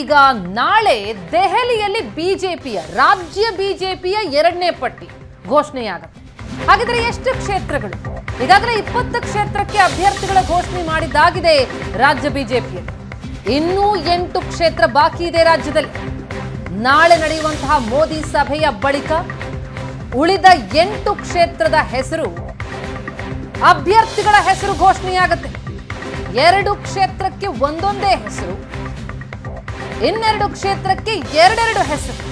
ಈಗ ನಾಳೆ ದೆಹಲಿಯಲ್ಲಿ ಬಿಜೆಪಿಯ, ರಾಜ್ಯ ಬಿಜೆಪಿಯ ಎರಡನೇ ಪಟ್ಟಿ ಘೋಷಣೆಯಾಗುತ್ತೆ. ಹಾಗಿದ್ರೆ ಎಷ್ಟು ಕ್ಷೇತ್ರಗಳು? ಈಗಾಗಲೇ ಇಪ್ಪತ್ತು ಕ್ಷೇತ್ರಕ್ಕೆ ಅಭ್ಯರ್ಥಿಗಳ ಘೋಷಣೆ ಮಾಡಿದ್ದಾಗಿದೆ ರಾಜ್ಯ ಬಿಜೆಪಿಯಲ್ಲಿ. ಇನ್ನೂ ಎಂಟು ಕ್ಷೇತ್ರ ಬಾಕಿ ಇದೆ ರಾಜ್ಯದಲ್ಲಿ. ನಾಳೆ ನಡೆಯುವಂತಹ ಮೋದಿ ಸಭೆಯ ಬಳಿಕ ಉಳಿದ ಎಂಟು ಕ್ಷೇತ್ರದ ಹೆಸರು ಅಭ್ಯರ್ಥಿಗಳ ಹೆಸರು ಘೋಷಣೆಯಾಗುತ್ತೆ. ಎರಡು ಕ್ಷೇತ್ರಕ್ಕೆ ಒಂದೊಂದೇ ಹೆಸರು ಇನ್ನೆರಡು ಕ್ಷೇತ್ರಕ್ಕೆ ಎರಡೆರಡು ಹೆಸರು.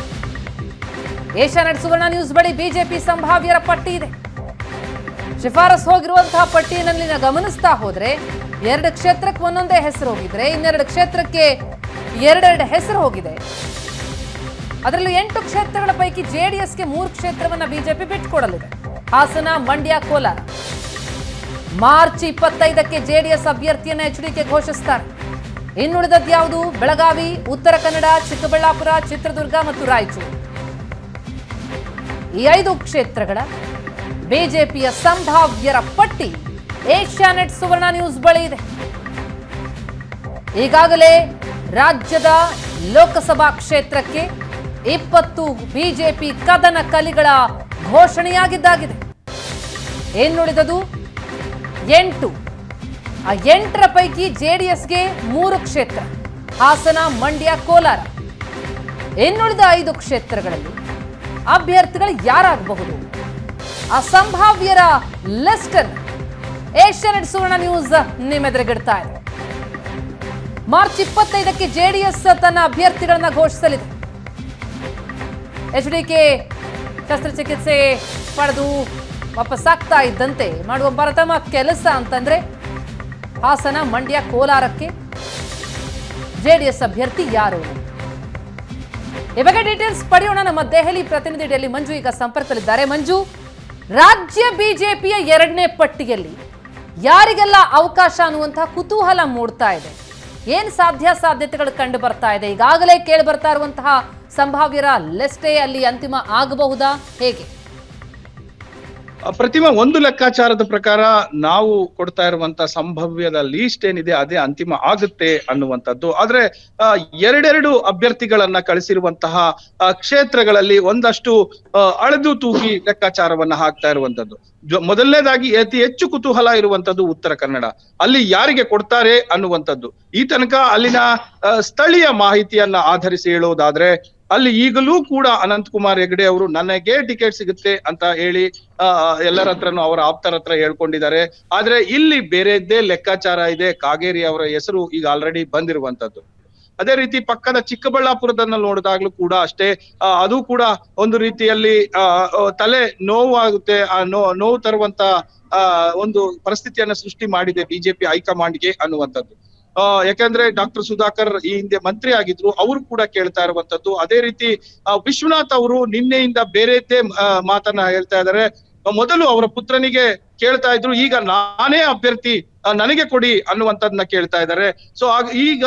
ಏಷ್ಯಾನೆಟ್ ಸುವರ್ಣ ನ್ಯೂಸ್ ಬಳಿ ಬಿಜೆಪಿ ಸಂಭಾವ್ಯರ ಪಟ್ಟಿ ಇದೆ. ಶಿಫಾರಸ್ ಹೋಗಿರುವಂತಹ ಪಟ್ಟಿಯಲ್ಲಿ ಗಮನಿಸ್ತಾ ಹೋದ್ರೆ, ಎರಡು ಕ್ಷೇತ್ರಕ್ಕೆ ಒಂದೊಂದೇ ಹೆಸರು ಹೋಗಿದ್ರೆ, ಇನ್ನೆರಡು ಕ್ಷೇತ್ರಕ್ಕೆ ಎರಡೆರಡು ಹೆಸರು ಹೋಗಿದೆ. ಅದರಲ್ಲೂ ಎಂಟು ಕ್ಷೇತ್ರಗಳ ಪೈಕಿ ಜೆಡಿಎಸ್ಗೆ ಮೂರು ಕ್ಷೇತ್ರವನ್ನ ಬಿಜೆಪಿ ಬಿಟ್ಟುಕೊಡಲಿದೆ. ಹಾಸನ, ಮಂಡ್ಯ, ಕೋಲಾರ. ಮಾರ್ಚ್ ಇಪ್ಪತ್ತೈದಕ್ಕೆ ಜೆಡಿಎಸ್ ಅಭ್ಯರ್ಥಿಯನ್ನ ಎಚ್ಡಿಕೆ ಘೋಷಿಸ್ತಾರೆ. ಇನ್ನುಳಿದದ್ದು ಯಾವುದು? ಬೆಳಗಾವಿ, ಉತ್ತರ ಕನ್ನಡ, ಚಿಕ್ಕಬಳ್ಳಾಪುರ, ಚಿತ್ರದುರ್ಗ ಮತ್ತು ರಾಯಚೂರು. ಈ ಐದು ಕ್ಷೇತ್ರಗಳ ಬಿಜೆಪಿಯ ಸಂಭಾವ್ಯರ ಪಟ್ಟಿ ಏಷ್ಯಾನೆಟ್ ಸುವರ್ಣ ನ್ಯೂಸ್ ಬಳಿ ಇದೆ. ಈಗಾಗಲೇ ರಾಜ್ಯದ ಲೋಕಸಭಾ ಕ್ಷೇತ್ರಕ್ಕೆ ಇಪ್ಪತ್ತು ಬಿಜೆಪಿ ಕದನ ಕಲಿಗಳ ಘೋಷಣೆಯಾಗಿದ್ದಾಗಿದೆ. ಇನ್ನುಳಿದದು ಎಂಟು. ಆ ಎಂಟರ ಪೈಕಿ ಜೆಡಿಎಸ್ಗೆ ಮೂರು ಕ್ಷೇತ್ರ, ಹಾಸನ, ಮಂಡ್ಯ, ಕೋಲಾರ. ಇನ್ನುಳಿದ ಐದು ಕ್ಷೇತ್ರಗಳಲ್ಲಿ ಅಭ್ಯರ್ಥಿಗಳು ಯಾರಾಗಬಹುದು? ಆ ಸಂಭಾವ್ಯರ ಲಿಸ್ಟ್ ಅನ್ನು ಏಷ್ಯಾನೆಟ್ ಸುವರ್ಣ ನ್ಯೂಸ್ ನಿಮ್ಮೆದುರುಗಿಡ್ತಾ ಇದೆ. ಮಾರ್ಚ್ ಇಪ್ಪತ್ತೈದಕ್ಕೆ ಜೆಡಿಎಸ್ ತನ್ನ ಅಭ್ಯರ್ಥಿಗಳನ್ನ ಘೋಷಿಸಲಿದೆ. ಎಚ್ ಡಿ ಕೆ ಶಸ್ತ್ರಚಿಕಿತ್ಸೆ ಪಡೆದು ವಾಪಸ್ಸಾಗ್ತಾ ಇದ್ದಂತೆ ಮಾಡುವ ಪ್ರಥಮ ಕೆಲಸ ಅಂತಂದ್ರೆ ಹಾಸನ, ಮಂಡ್ಯ, ಕೋಲಾರಕ್ಕೆ ಜೆಡಿಎಸ್ ಅಭ್ಯರ್ಥಿ ಯಾರು? ಈ ಬಗ್ಗೆ ಡೀಟೇಲ್ಸ್ ಪಡೆಯೋಣ. ನಮ್ಮ ದೆಹಲಿ ಪ್ರತಿನಿಧಿ ಡೆಲ್ಲಿ ಮಂಜು ಈಗ ಸಂಪರ್ಕದಲ್ಲಿದ್ದಾರೆ. ಮಂಜು, ರಾಜ್ಯ ಬಿಜೆಪಿಯ ಎರಡನೇ ಪಟ್ಟಿಯಲ್ಲಿ ಯಾರಿಗೆಲ್ಲ ಅವಕಾಶ ಅನ್ನುವಂತಹ ಕುತೂಹಲ ಮೂಡ್ತಾ ಇದೆ? ಏನ್ ಸಾಧ್ಯ ಸಾಧ್ಯತೆಗಳು ಕಂಡು ಬರ್ತಾ ಇದೆ? ಈಗಾಗಲೇ ಕೇಳಿ ಬರ್ತಾ ಇರುವಂತಹ ಸಂಭಾವ್ಯರ ಲಿಸ್ಟೇ ಅಲ್ಲಿ ಅಂತಿಮ ಆಗಬಹುದಾ? ಹೇಗೆ? ಪ್ರತಿಮಾ ಒಂದು ಲೆಕ್ಕಾಚಾರದ ಪ್ರಕಾರ ನಾವು ಕೊಡ್ತಾ ಇರುವಂತ ಸಂಭವ್ಯದ ಲೀಸ್ಟ್ ಏನಿದೆ ಅದೇ ಅಂತಿಮ ಆಗುತ್ತೆ ಅನ್ನುವಂಥದ್ದು. ಆದ್ರೆ ಎರಡೆರಡು ಅಭ್ಯರ್ಥಿಗಳನ್ನ ಕಳಿಸಿರುವಂತಹ ಕ್ಷೇತ್ರಗಳಲ್ಲಿ ಒಂದಷ್ಟು ಅಳೆದು ತೂಗಿ ಲೆಕ್ಕಾಚಾರವನ್ನ ಹಾಕ್ತಾ ಇರುವಂತದ್ದು ಮೊದಲನೇದಾಗಿ ಅತಿ ಹೆಚ್ಚು ಕುತೂಹಲ ಇರುವಂತದ್ದು ಉತ್ತರ ಕನ್ನಡ. ಅಲ್ಲಿ ಯಾರಿಗೆ ಕೊಡ್ತಾರೆ ಅನ್ನುವಂಥದ್ದು. ಈ ತನಕ ಅಲ್ಲಿನ ಸ್ಥಳೀಯ ಮಾಹಿತಿಯನ್ನ ಆಧರಿಸಿ ಹೇಳೋದಾದ್ರೆ ಅಲ್ಲಿ ಈಗಲೂ ಕೂಡ ಅನಂತಕುಮಾರ್ ಹೆಗಡೆ ಅವರು ನನಗೆ ಟಿಕೆಟ್ ಸಿಗುತ್ತೆ ಅಂತ ಹೇಳಿ ಎಲ್ಲರ ಹತ್ರನು ಅವರ ಆಪ್ತರ ಹತ್ರ ಹೇಳ್ಕೊಂಡಿದ್ದಾರೆ. ಆದ್ರೆ ಇಲ್ಲಿ ಬೇರೆದ್ದೇ ಲೆಕ್ಕಾಚಾರ ಇದೆ. ಕಾಗೇರಿ ಅವರ ಹೆಸರು ಈಗ ಆಲ್ರೆಡಿ ಬಂದಿರುವಂತದ್ದು. ಅದೇ ರೀತಿ ಪಕ್ಕದ ಚಿಕ್ಕಬಳ್ಳಾಪುರದನ್ನ ನೋಡಿದಾಗ್ಲೂ ಕೂಡ ಅಷ್ಟೇ ಅದು ಕೂಡ ಒಂದು ರೀತಿಯಲ್ಲಿ ತಲೆ ನೋವಾಗುತ್ತೆ, ಆ, ನೋ, ನೋವು ತರುವಂತ ಒಂದು ಪರಿಸ್ಥಿತಿಯನ್ನ ಸೃಷ್ಟಿ ಮಾಡಿದೆ ಬಿಜೆಪಿ ಹೈಕಮಾಂಡ್ಗೆ ಅನ್ನುವಂಥದ್ದು. ಯಾಕಂದ್ರೆ ಡಾಕ್ಟರ್ ಸುಧಾಕರ್ ಈ ಹಿಂದೆ ಮಂತ್ರಿ ಆಗಿದ್ರು, ಅವರು ಕೂಡ ಕೇಳ್ತಾ ಇರುವಂತದ್ದು. ಅದೇ ರೀತಿ ವಿಶ್ವನಾಥ್ ಅವರು ನಿನ್ನೆಯಿಂದ ಬೇರೆದ್ದೇ ಮಾತನ್ನ ಹೇಳ್ತಾ ಇದ್ದಾರೆ. ಮೊದಲು ಅವರ ಪುತ್ರನಿಗೆ ಕೇಳ್ತಾ ಇದ್ರು, ಈಗ ನಾನೇ ಅಭ್ಯರ್ಥಿ ನನಗೆ ಕೊಡಿ ಅನ್ನುವಂಥದ್ದನ್ನ ಕೇಳ್ತಾ ಇದ್ದಾರೆ. ಸೊ ಈಗ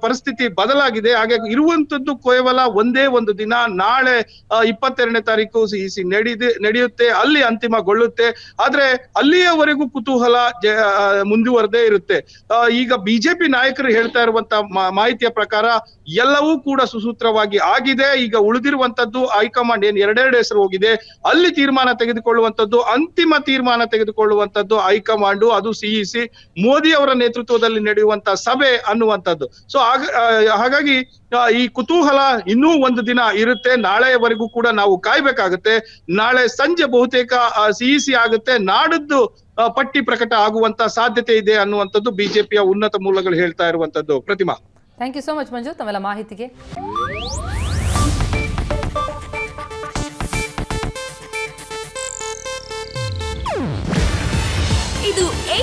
ಪರಿಸ್ಥಿತಿ ಬದಲಾಗಿದೆ. ಹಾಗೆ ಇರುವಂತದ್ದು ಕೇವಲ ಒಂದೇ ಒಂದು ದಿನ, ನಾಳೆ ಇಪ್ಪತ್ತೆರಡನೇ ತಾರೀಕು ಸಿ- ಸಿ- ನಡೆದು, ನಡೆಯುತ್ತೆ, ಅಲ್ಲಿ ಅಂತಿಮಗೊಳ್ಳುತ್ತೆ. ಆದ್ರೆ ಅಲ್ಲಿಯವರೆಗೂ ಕುತೂಹಲ ಮುಂದುವರೆದೇ ಇರುತ್ತೆ. ಈಗ ಬಿಜೆಪಿ ನಾಯಕರು ಹೇಳ್ತಾ ಇರುವಂತ ಮಾಹಿತಿಯ ಪ್ರಕಾರ ಎಲ್ಲವೂ ಕೂಡ ಸುಸೂತ್ರವಾಗಿ ಆಗಿದೆ. ಈಗ ಉಳಿದಿರುವಂತದ್ದು ಹೈಕಮಾಂಡ್ ಏನ್ ಎರಡೆರಡು ಹೆಸರು ಹೋಗಿದೆ. ಅಲ್ಲಿ ತೀರ್ಮಾನ ತೆಗೆದುಕೊಳ್ಳುವಂತದ್ದು ಅಂತಿಮ ತೀರ್ಮಾನ ತೆಗೆದುಕೊಳ್ಳುವಂತದ್ದು ಹೈಕಮಾಂಡ್, ಅದು ಸಿಇಸಿ ಮೋದಿ ಅವರ ನೇತೃತ್ವದಲ್ಲಿ ನಡೆಯುವಂತ ಸಭೆ ಅನ್ನುವಂಥದ್ದು. ಸೊ ಹಾಗಾಗಿ ಈ ಕುತೂಹಲ ಇನ್ನೂ ಒಂದು ದಿನ ಇರುತ್ತೆ. ನಾಳೆಯವರೆಗೂ ಕೂಡ ನಾವು ಕಾಯ್ಬೇಕಾಗುತ್ತೆ. ನಾಳೆ ಸಂಜೆ ಬಹುತೇಕ ಸಿಇಸಿ ಆಗುತ್ತೆ. ನಾಡದ್ದು ಪಟ್ಟಿ ಪ್ರಕಟ ಆಗುವಂತ ಸಾಧ್ಯತೆ ಇದೆ ಅನ್ನುವಂಥದ್ದು ಬಿಜೆಪಿಯ ಉನ್ನತ ಮೂಲಗಳು ಹೇಳ್ತಾ ಇರುವಂತದ್ದು Pratima. Thank you so much Manju ತಮ್ಮೆಲ್ಲ ಮಾಹಿತಿಗೆ.